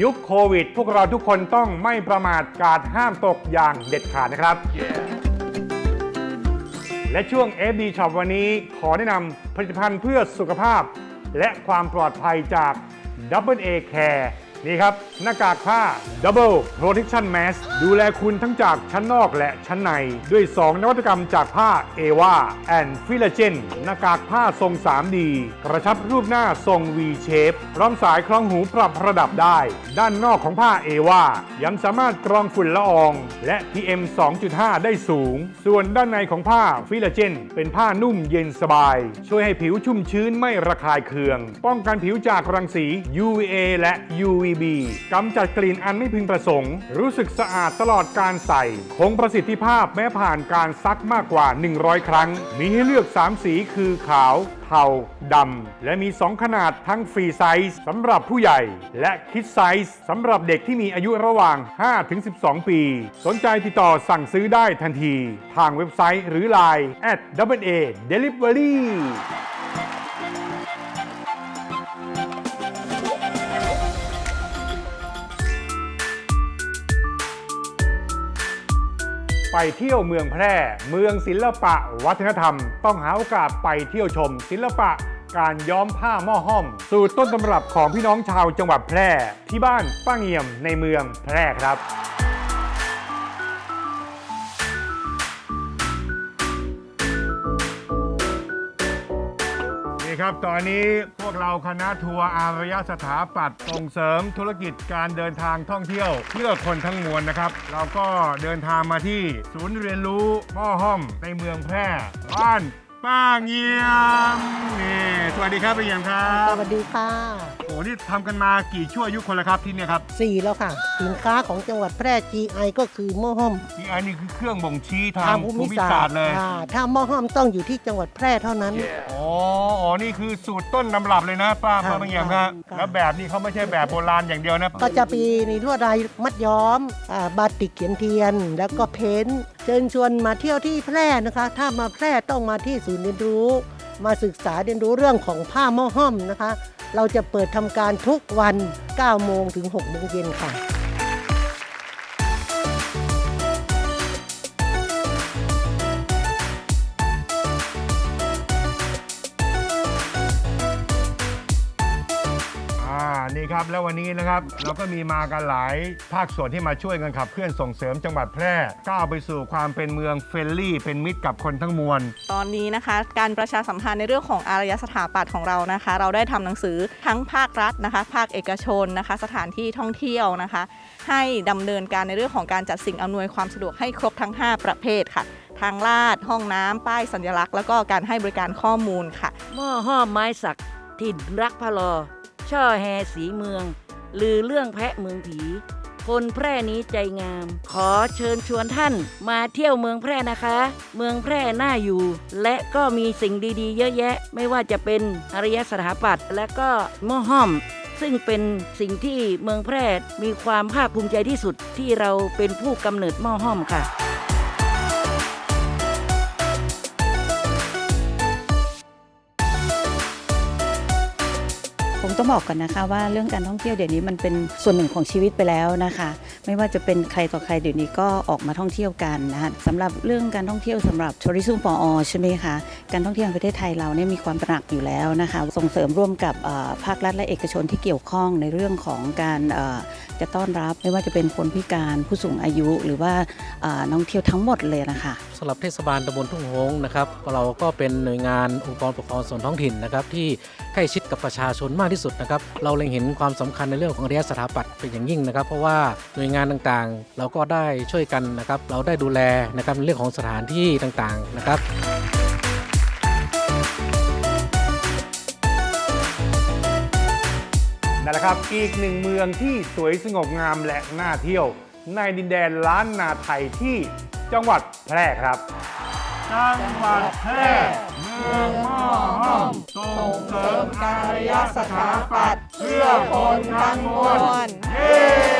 ยุคโควิด พวกเราทุกคนต้องไม่ประมาทการห้ามตกอย่างเด็ดขาดนะครับ และช่วง FB Shop วันนี้ขอแนะนำผลิตภัณฑ์เพื่อสุขภาพ และความปลอดภัยจาก Double A Care นี่ครับ หน้ากากผ้า Double Protection Mask ดูแลคุณทั้งจากชั้นนอกและชั้นใน ด้วย 2 นวัตกรรมจากผ้า Ava and f i l a g e n หน้ากากผ้าทรง 3D กระชับรูปหน้าทรง V shape พร้อมสายคล้องหูปรับระดับได้ ด้านนอกของผ้า Ava ยังสามารถกรองฝุ่นละออง และ PM 2.5 ได้สูง ส่วนด้านในของผ้าฟิลาเจนเป็นผ้านุ่มเย็นสบาย ช่วยให้ผิวชุ่มชื้นไม่ระคายเคือง ป้องกันผิวจากรังสี UVA และ UV UVB กำจัดกลิ่นอันไม่พึงประสงค์ รู้สึกสะอาดตลอดการใส่ คงประสิทธิภาพแม้ผ่านการซักมากกว่า 100 ครั้ง มีให้เลือก 3 สีคือขาว เทาดำ และมี 2 ขนาดทั้งฟรีไซส์สำหรับผู้ใหญ่ และคิดไซส์สำหรับเด็กที่มีอายุระหว่าง 5-12 ปี สนใจติดต่อสั่งซื้อได้ทันที ทางเว็บไซต์หรือ Line at double a delivery ไปเที่ยวเมืองแพร่ เมืองศิลปะวัฒนธรรม ต้องหาโอกาสไปเที่ยวชม ศิลปะการย้อมผ้าหม้อห้อม สูตรต้นตำรับของพี่น้องชาวจังหวัดแพร่ ที่บ้านป้าเงียมในเมืองแพร่ครับ ครับตอนนี้พวกเราคณะทัวร์อารยสถาปัตย์ส่งเสริมธุรกิจการเดินทางท่องเที่ยว เพื่อคนทั้งมวลนะครับ เราก็เดินทางมาที่ศูนย์เรียนรู้ม่อห้อมในเมืองแพร่บ้าน ป้าเงียมนี่สวัสดีครับป้าเงียมครับสวัสดีค่ะโอ้นี่ทำกันมากี่ชั่วอายุคนแล้วครับที่เนี่ยครับสี่แล้วค่ะ สินค้าของจังหวัดแพร่ GI ก็คือหม้อห้อมนี่อันนี้คือเครื่องบ่งชี้ทางภูมิศาสตร์เลยอ่าถ้าหม้อห้อมต้องอยู่ที่จังหวัดแพร่เท่านั้น อ๋ออ๋อนี่คือสูตรต้นตำรับเลยนะป้าครัป้าบป้าเงียมครับครับแล้วแบบนี้เขาไม่ใช่แบบโบราณอย่างเดียวนะก็จะมีในลวดลายมัดย้อมอาบาติกเขียนเทียน แล้วก็เพ้นท์เชิญชวนมาเที่ยวที่แพร่นะคะ ถ้ามาแพร่ต้องมาที่ศูนย์เรียนรู้ มาศึกษาเรียนรู้เรื่องของผ้าหม้อห้อมนะคะ เราจะเปิดทำการทุกวัน 9 โมงถึง 6 โมงเย็นค่ะ นี่ครับ แล้ววันนี้นะครับ เราก็มีมากันหลายภาคส่วนที่มาช่วยกันขับเคลื่อนส่งเสริมจังหวัดแพร่ก้าวไปสู่ความเป็นเมืองเฟรนลี่เป็นมิตรกับคนทั้งมวล ตอนนี้นะคะ การประชาสัมพันธ์ในเรื่องของอารยสถาปัตย์ของเรานะคะ เราได้ทำหนังสือทั้งภาครัฐนะคะ ภาคเอกชนนะคะ สถานที่ท่องเที่ยวนะคะ ให้ดำเนินการในเรื่องของการจัดสิ่งอำนวยความสะดวกให้ครบทั้ง 5 ประเภทค่ะทางลาด ห้องน้ำ ป้ายสัญลักษณ์ แล้วก็การให้บริการข้อมูลค่ะ หม้อห้อมไม้สัก ถิ่นรักพะลอ ช่อแฮสีเมืองลือเรื่องแพะเมืองผี คนแพร่นี้ใจงาม ขอเชิญชวนท่านมาเที่ยวเมืองแพร่นะคะ เมืองแพร่น่าอยู่ และก็มีสิ่งดีๆ เยอะแยะ ไม่ว่าจะเป็นอารยสถาปัตย์และก็หม้อห้อมซึ่งเป็นสิ่งที่เมืองแพร่มีความภาคภูมิใจที่สุดที่เราเป็นผู้กำเนิดหม้อห้อมค่ะ ต้องบอกก่อนนะคะว่าเรื่องการท่องเที่ยวเดี๋ยวนี้มันเป็นส่วนหนึ่งของชีวิตไปแล้วนะคะ ไม่ว่าจะเป็นใครต่อใครเดี๋ยวนี้ก็ออกมาท่องเที่ยวกันนะคะสำหรับเรื่องการท่องเที่ยวสำหรับ Tourism for All ใช่ไหมคะการท่องเที่ยวประเทศไทยเราเนี่ยมีความตระหนักอยู่แล้วนะคะ ส่งเสริมร่วมกับภาครัฐและเอกชนที่เกี่ยวข้องในเรื่องของการ จะต้อนรับไม่ว่าจะเป็นคนพิการผู้สูงอายุหรือว่านักท่องเที่ยวทั้งหมดเลยนะคะสำหรับเทศบาลตำบลทุ่งโฮงนะครับเราก็เป็นหน่วยงานองค์กรปกครองส่วนท้องถิ่นนะครับที่ใกล้ชิดกับประชาชนมากที่สุดนะครับเราเล็งเห็นความสำคัญในเรื่องของอารยสถาปัตย์เป็นอย่างยิ่งนะครับ เพราะว่าหน่วยงานต่างๆ เราก็ได้ช่วยกันนะครับเราได้ดูแลนะครับในเรื่องของสถานที่ต่างๆนะครับ นะครับ อีกหนึ่งเมืองที่สวยสงบงามและน่าเที่ยว ในดินแดนล้านนาไทยที่จังหวัดแพร่ครับ จังหวัดแพร่เมืองหม้อห้อมส่งเสริมการยสถาปัตย์เพื่อคนทั้งมวลเย้